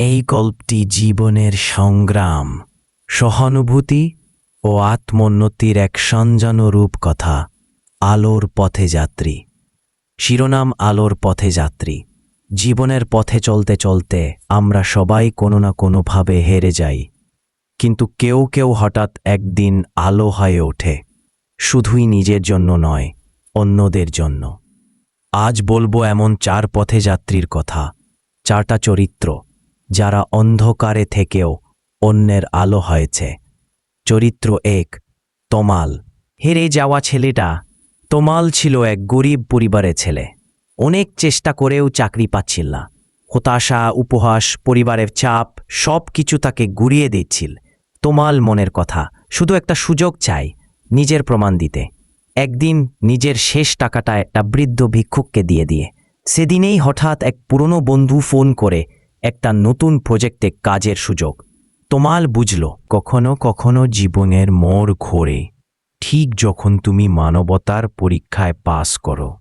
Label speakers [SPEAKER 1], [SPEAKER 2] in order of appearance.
[SPEAKER 1] এই গল্পটি জীবনের সংগ্রাম, সহানুভূতি ও আত্মোন্নতির এক সঞ্জানো রূপকথা, আলোর পথে যাত্রী। শিরোনাম আলোর পথে যাত্রী। জীবনের পথে চলতে চলতে আমরা সবাই কোনো না কোনোভাবে হেরে যাই। কিন্তু কেউ কেউ হঠাৎ একদিন আলো হয়ে ওঠে। শুধুই নিজের জন্য নয়, অন্যদের জন্য। আজ বলব এমন চার পথে যাত্রীর কথা। চারটা চরিত্র। যারা অন্ধকারে থেকেও অন্যের আলো হয়েছে। চরিত্র এক, তমাল। হেরে যাওয়া ছেলেটা তমাল ছিল এক গরিব পরিবারের ছেলে। অনেক চেষ্টা করেও চাকরি পাচ্ছিল না। হতাশা, উপহাস, পরিবারের চাপ সব কিছু তাকে গুড়িয়ে দিচ্ছিল। তোমাল মনের কথা, শুধু একটা সুযোগ চাই, নিজের প্রমাণ দিতে। একদিন নিজের শেষ টাকাটা একটা বৃদ্ধ ভিক্ষুককে দিয়ে দিয়ে। সেদিনেই হঠাৎ এক পুরনো বন্ধু ফোন করে একটা নতুন প্রজেক্টে কাজের সুযোগ। তোমাল বুঝল, কখনো কখনো জীবনের মোড় ঘোরে। ঠিক যখন তুমি মানবতার পরীক্ষায় পাস করো।